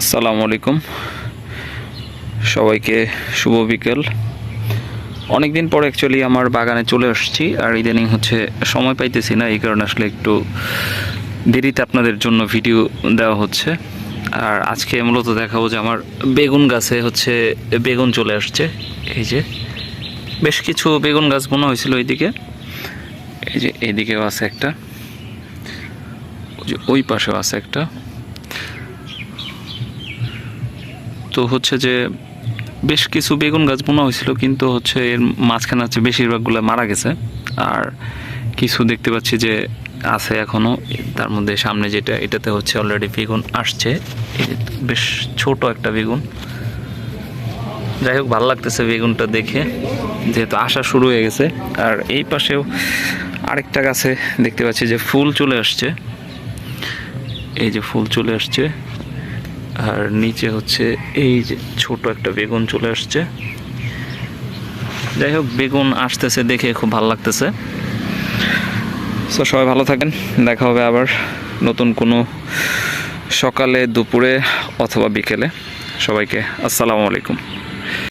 আসসালামু আলাইকুম। সবাইকে শুভ বিকেল। অনেক দিন পর অ্যাকচুয়ালি আমার বাগানে চলে আসছি, আর ইদানিং হচ্ছে সময় পাইতেছি না, এই কারণে আসলে একটু দেরিতে আপনাদের জন্য ভিডিও দেওয়া হচ্ছে। আর আজকে মূলত দেখাবো যে আমার বেগুন গাছে হচ্ছে বেগুন চলে আসছে। এই যে, বেশ কিছু বেগুন গাছ বোনা হয়েছিল এইদিকে এই যে, এইদিকেও আছে একটা। ওই পাশেও আছে একটা। তো হচ্ছে যে বেশ কিছু বেগুন গাছ বোনা হয়েছিল, কিন্তু হচ্ছে এর মাঝখানে হচ্ছে বেশিরভাগগুলো মারা গেছে। আর কিছু দেখতে পাচ্ছি যে আছে এখনও তার মধ্যে সামনে যেটা, এটাতে হচ্ছে অলরেডি বেগুন আসছে। বেশ ছোট একটা বেগুন। যাই হোক, ভালো লাগতেছে বেগুনটা দেখে, যেহেতু আসা শুরু হয়ে গেছে। আর এই পাশেও আরেকটা গাছে দেখতে পাচ্ছি যে ফুল চলে আসছে। এই যে ফুল চলে আসছে। আর নিচে হচ্ছে এই যে ছোট একটা বেগুন চলে আসছে। যাই হোক, বেগুন আসতেছে দেখে খুব ভালো লাগতেছে। সো সবাই ভালো থাকেন, দেখা হবে আবার নতুন কোনো সকালে, দুপুরে অথবা বিকেলে। সবাইকে আসসালামু আলাইকুম।